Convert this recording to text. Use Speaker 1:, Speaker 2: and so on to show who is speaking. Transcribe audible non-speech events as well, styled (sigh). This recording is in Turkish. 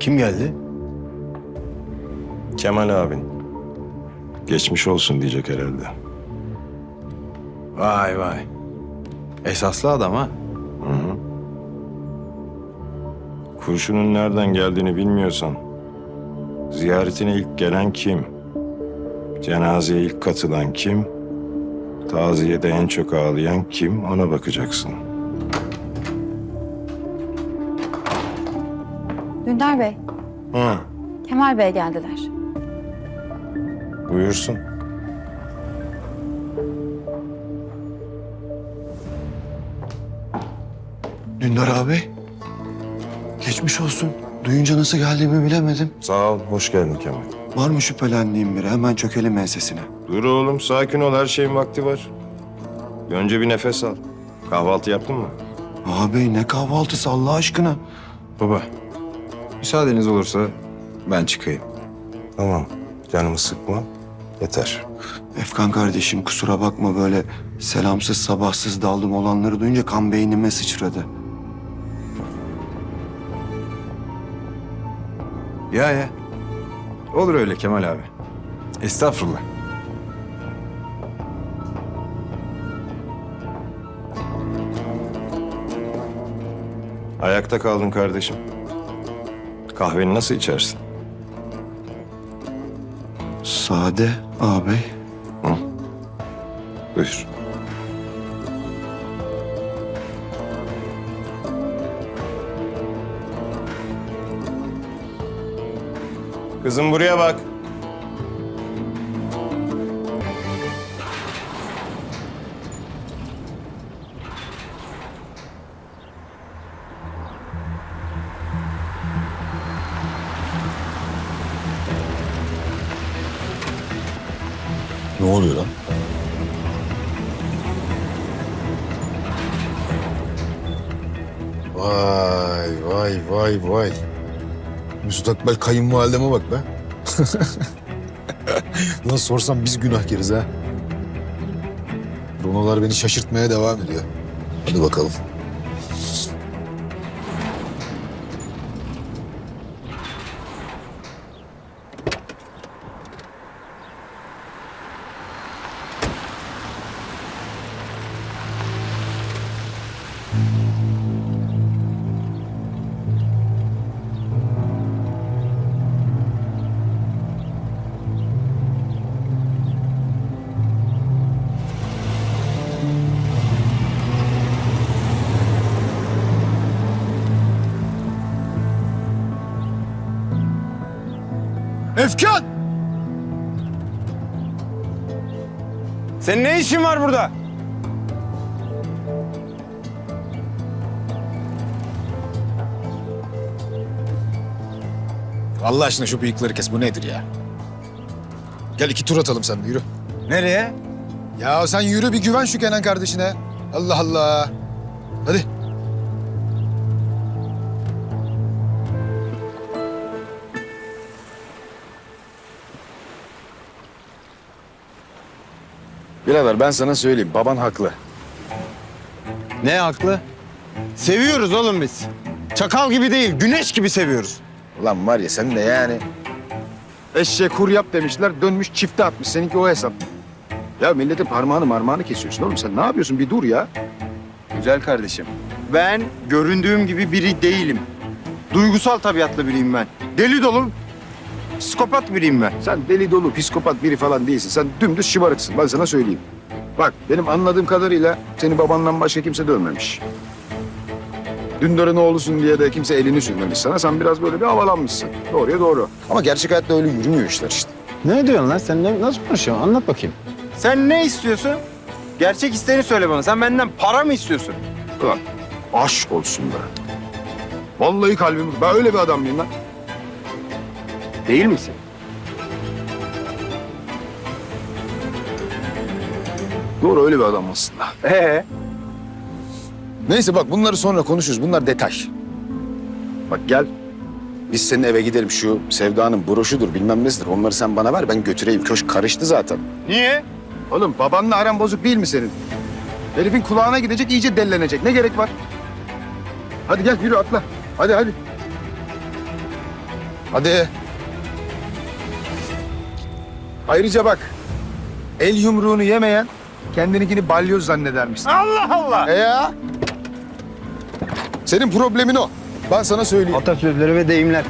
Speaker 1: Kim geldi?
Speaker 2: Kemal abin. Geçmiş olsun diyecek herhalde.
Speaker 1: Vay vay. Esaslı adam ha.
Speaker 2: Kurşunun nereden geldiğini bilmiyorsan, ziyaretine ilk gelen kim? Cenazeye ilk katılan kim? Taziyede en çok ağlayan kim? Ona bakacaksın.
Speaker 3: Dündar Bey,
Speaker 2: Hı,
Speaker 3: Kemal Bey geldiler.
Speaker 2: buyursun.
Speaker 4: Dündar abi. Geçmiş olsun. Duyunca nasıl geldiğimi bilemedim.
Speaker 2: Sağ ol, hoş geldin Kemal.
Speaker 4: Var mı şüphelendiğim biri? Hemen çökelim ensesine.
Speaker 2: Dur oğlum, sakin ol. Her şeyin vakti var. Önce bir nefes al. Kahvaltı yaptın mı?
Speaker 4: Ağabey ne kahvaltısı Allah aşkına.
Speaker 1: Baba. Müsaadeniz olursa ben çıkayım.
Speaker 2: Tamam, canımı sıkma. Yeter.
Speaker 4: Efkan kardeşim kusura bakma böyle selamsız sabahsız daldım olanları duyunca kan beynime sıçradı.
Speaker 1: Ya ya. Olur öyle Kemal abi. Estağfurullah.
Speaker 2: Ayakta kaldın kardeşim. Kahveni nasıl içersin?
Speaker 4: Sade ağabey.
Speaker 2: Buyur. Kızım buraya bak.
Speaker 5: Ne oluyor lan? Vay vay vay vay. Müstakbel kayınvalideme bak be. (laughs) Lan sorsam biz günahkarız ha. Runolar beni şaşırtmaya devam ediyor. Hadi bakalım.
Speaker 1: Efkan! Senin ne işin var burada?
Speaker 5: Allah aşkına şu bıyıkları kes. Bu nedir ya? Gel iki tur atalım sen de yürü.
Speaker 1: Nereye?
Speaker 5: Ya sen yürü bir güven şu Kenan kardeşine. Allah Allah. Hadi. Birader ben sana söyleyeyim. Baban haklı.
Speaker 1: Ne haklı? Seviyoruz oğlum biz. Çakal gibi değil, güneş gibi seviyoruz.
Speaker 5: Ulan var ya sen de yani. Eşeğe kur yap demişler. Dönmüş çifte atmış. Seninki o hesap. Ya milletin parmağını marmağını kesiyorsun oğlum. Sen ne yapıyorsun? Bir dur ya.
Speaker 6: Güzel kardeşim. Ben göründüğüm gibi biri değilim. Duygusal tabiatlı biriyim ben. Deli dolu psikopat biriyim ben.
Speaker 5: Sen deli dolu, psikopat biri falan değilsin. Sen dümdüz şımarıksın. Ben sana söyleyeyim. Bak benim anladığım kadarıyla seni babandan başka kimse dövmemiş. Dündar'ın oğlusun diye de kimse elini sürmemiş sana. Sen biraz böyle bir havalanmışsın. Doğruya doğru. Ama gerçek hayatta öyle yürümüyor işler işte.
Speaker 1: Ne diyorsun lan? Sen ne, nasıl konuşuyorsun? Anlat bakayım.
Speaker 6: Sen ne istiyorsun? Gerçek isteğini söyle bana. Sen benden para mı istiyorsun?
Speaker 5: Ulan aşk olsun be. Vallahi kalbim... Ben öyle bir adam mıyım lan?
Speaker 6: Değil misin?
Speaker 5: Doğru öyle bir adam aslında.
Speaker 6: Ee?
Speaker 5: Neyse bak bunları sonra konuşuruz. Bunlar detay. Bak gel. Biz senin eve gidelim. Şu Sevda'nın broşudur bilmem nesidir. Onları sen bana ver ben götüreyim. Köşk karıştı zaten.
Speaker 6: Niye?
Speaker 5: Oğlum babanla aran bozuk değil mi senin? Herifin kulağına gidecek iyice dellenecek. Ne gerek var? Hadi gel yürü atla. Hadi hadi. Hadi. Ayrıca bak. El yumruğunu yemeyen kendininkini balyoz zannedermiş. Allah Allah. E ya. Senin problemin o. Ben sana söyleyeyim.
Speaker 6: Atasözleri ve deyimler.